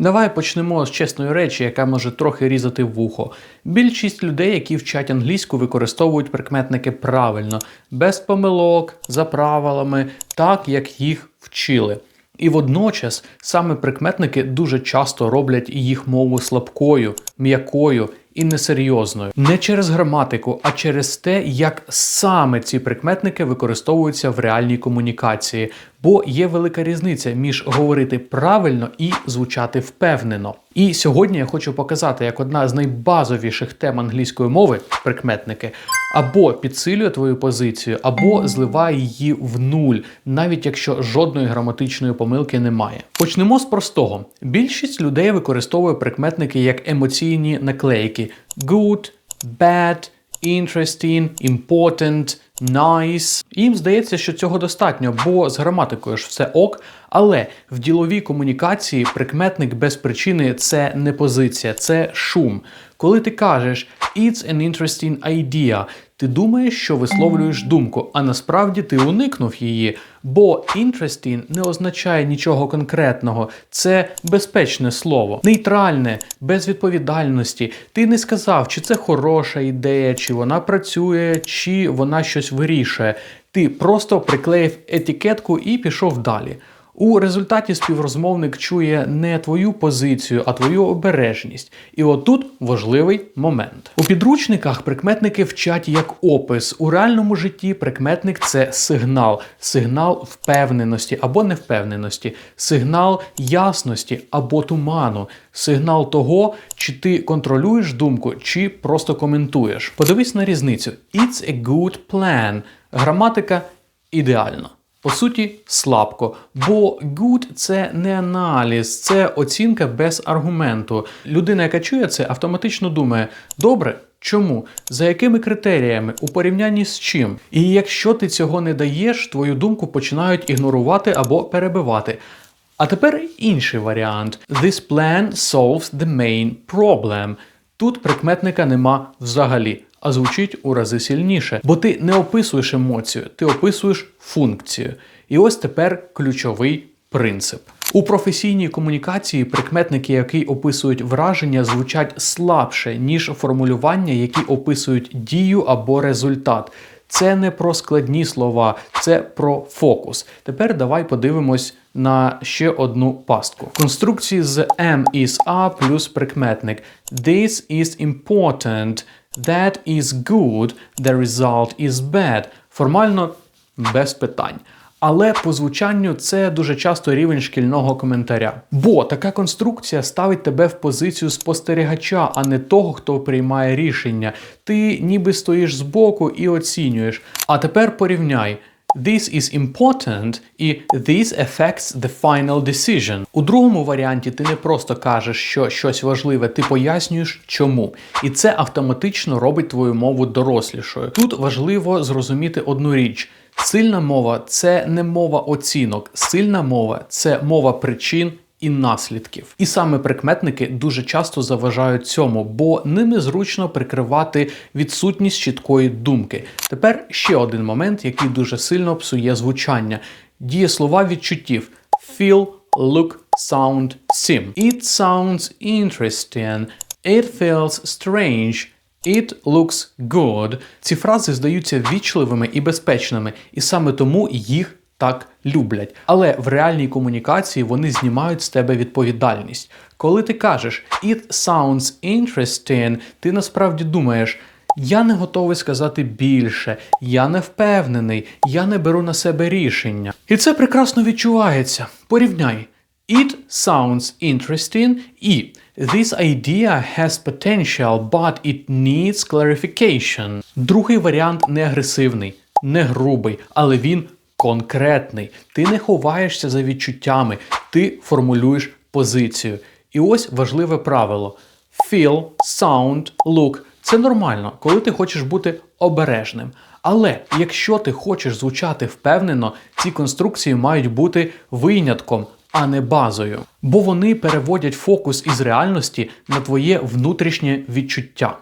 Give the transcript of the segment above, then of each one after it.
Давай почнемо з чесної речі, яка може трохи різати вухо. Більшість людей, які вчать англійську, використовують прикметники правильно, без помилок, за правилами, так як їх вчили. І водночас саме прикметники дуже часто роблять їх мову слабкою, м'якою і несерйозною. Не через граматику, а через те, як саме ці прикметники використовуються в реальній комунікації. Бо є велика різниця між говорити правильно і звучати впевнено. І сьогодні я хочу показати, як одна з найбазовіших тем англійської мови прикметники або підсилює твою позицію, або зливає її в нуль, навіть якщо жодної граматичної помилки немає. Почнемо з простого: більшість людей використовує прикметники як емоційні наклейки: good, bad, interesting, important, nice. Їм здається, що цього достатньо, бо з граматикою ж все ок. Але в діловій комунікації прикметник без причини це не позиція, це шум. Коли ти кажеш It's an interesting idea, ти думаєш, що висловлюєш думку, а насправді ти уникнув її. Бо interesting не означає нічого конкретного, це безпечне слово, нейтральне, без відповідальності. Ти не сказав, чи це хороша ідея, чи вона працює, чи вона щось вирішує. Ти просто приклеїв етикетку і пішов далі. У результаті співрозмовник чує не твою позицію, а твою обережність. І отут важливий момент. У підручниках прикметники вчать як опис. У реальному житті прикметник це сигнал, сигнал впевненості або невпевненості, сигнал ясності або туману, сигнал того, чи ти контролюєш думку, чи просто коментуєш. Подивись на різницю. It's a good plan. Граматика ідеальна. По суті, слабко, бо good – це не аналіз, це оцінка без аргументу. Людина, яка чує це, автоматично думає: добре, чому? За якими критеріями, у порівнянні з чим? І якщо ти цього не даєш, твою думку починають ігнорувати або перебивати. А тепер інший варіант: This plan solves the main problem. Тут прикметника нема взагалі а звучить у рази сильніше, бо ти не описуєш емоцію, ти описуєш функцію. І ось тепер ключовий принцип. У професійній комунікації прикметники, які описують враження, звучать слабше, ніж формулювання, які описують дію або результат. Це не про складні слова, це про фокус. Тепер давай подивимось на ще одну пастку. Конструкції з M is A плюс прикметник. This is important. That is good, the result is bad. Формально без питань. Але по звучанню це дуже часто рівень шкільного коментаря. Бо така конструкція ставить тебе в позицію спостерігача, а не того, хто приймає рішення. Ти ніби стоїш збоку і оцінюєш. А тепер порівняй. This is important і this affects the final decision. У другому варіанті ти не просто кажеш, що щось важливе, ти пояснюєш чому. І це автоматично робить твою мову дорослішою. Тут важливо зрозуміти одну річ. Сильна мова це не мова оцінок, сильна мова це мова причин і наслідків. І саме прикметники дуже часто заважають цьому, бо ними зручно прикривати відсутність чіткої думки. Тепер ще один момент, який дуже сильно псує звучання: дієслова відчуттів feel, look, sound, seem. It sounds interesting. It feels strange. It looks good. Ці фрази здаються вічливими і безпечними, і саме тому їх так люблять. Але в реальній комунікації вони знімають з тебе відповідальність. Коли ти кажеш «It sounds interesting», ти насправді думаєш. Я не готовий сказати більше, я не впевнений, я не беру на себе рішення. І це прекрасно відчувається. Порівняй. It sounds interesting і This idea has potential, but it needs clarification. Другий варіант не агресивний, не грубий, але він конкретний. Ти не ховаєшся за відчуттями, ти формулюєш позицію. І ось важливе правило: feel, sound, look це нормально, коли ти хочеш бути обережним. Але якщо ти хочеш звучати впевнено, ці конструкції мають бути винятком, а не базою. Бо вони переводять фокус із реальності на твоє внутрішнє відчуття.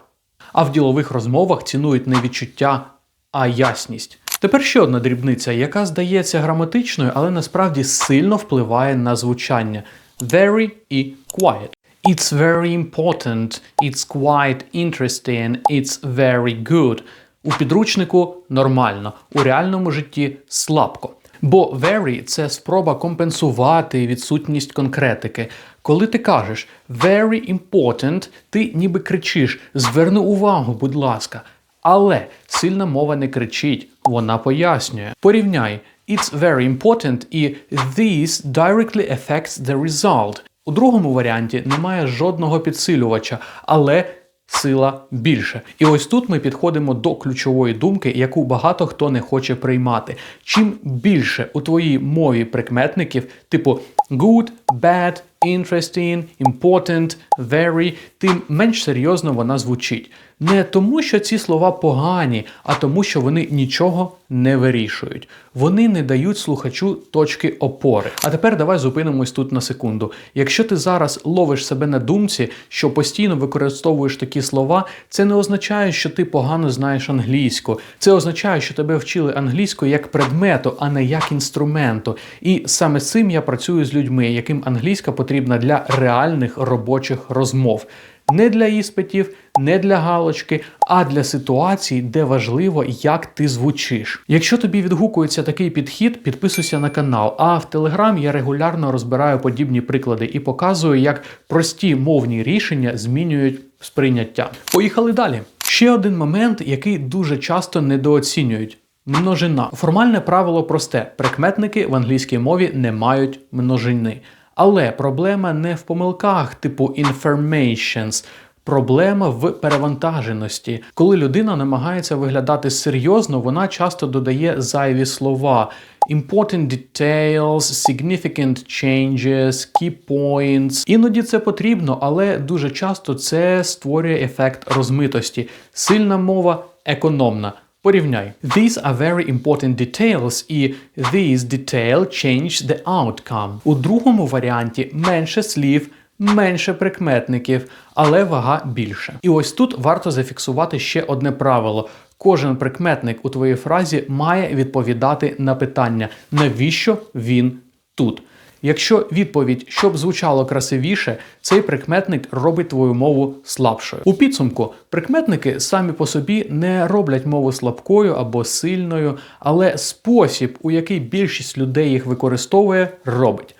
А в ділових розмовах цінують не відчуття, а ясність. Тепер ще одна дрібниця, яка здається граматичною, але насправді сильно впливає на звучання. very і quiet. It's very important, it's quite interesting, it's very good. У підручнику нормально, у реальному житті слабко. Бо very – це спроба компенсувати відсутність конкретики. Коли ти кажеш very important, ти ніби кричиш Зверни увагу, будь ласка. Але сильна мова не кричить, вона пояснює. Порівняй It's very important і This directly affects the result. У другому варіанті немає жодного підсилювача, але сила більше. І ось тут ми підходимо до ключової думки, яку багато хто не хоче приймати. Чим більше у твоїй мові прикметників, типу good, bad, interesting, important, very, тим менш серйозно вона звучить. Не тому, що ці слова погані, а тому, що вони нічого не вирішують. Вони не дають слухачу точки опори. А тепер давай зупинимось тут на секунду. Якщо ти зараз ловиш себе на думці, що постійно використовуєш такі слова, це не означає, що ти погано знаєш англійську. Це означає, що тебе вчили англійську як предмету, а не як інструменту. І саме з цим я працюю з людьми, яким англійська потрібна для реальних робочих розмов. Не для іспитів, не для галочки, а для ситуацій, де важливо, як ти звучиш. Якщо тобі відгукується такий підхід, підписуйся на канал. А в Телеграм я регулярно розбираю подібні приклади і показую, як прості мовні рішення змінюють сприйняття. Поїхали далі. Ще один момент, який дуже часто недооцінюють. Множина. Формальне правило просте: прикметники в англійській мові не мають множини. Але проблема не в помилках типу informations. Проблема в перевантаженості. Коли людина намагається виглядати серйозно, вона часто додає зайві слова. Important details, significant changes, key points. Іноді це потрібно, але дуже часто це створює ефект розмитості. Сильна мова економна. Порівняй. These are very important details і these detail change the outcome. У другому варіанті менше слів, менше прикметників, але вага більше. І ось тут варто зафіксувати ще одне правило. Кожен прикметник у твоїй фразі має відповідати на питання, навіщо він тут. Якщо відповідь, щоб звучало красивіше, цей прикметник робить твою мову слабшою. У підсумку прикметники самі по собі не роблять мову слабкою або сильною, але спосіб, у який більшість людей їх використовує, робить.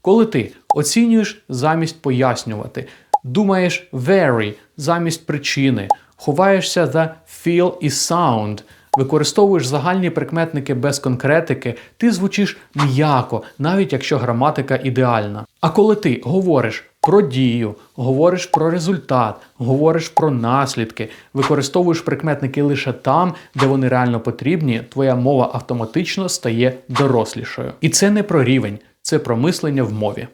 Коли ти оцінюєш замість пояснювати, думаєш very замість причини, ховаєшся за feel і sound, використовуєш загальні прикметники без конкретики, ти звучиш м'яко, навіть якщо граматика ідеальна. А коли ти говориш про дію, говориш про результат, говориш про наслідки, використовуєш прикметники лише там, де вони реально потрібні, твоя мова автоматично стає дорослішою. І це не про рівень, це про мислення в мові.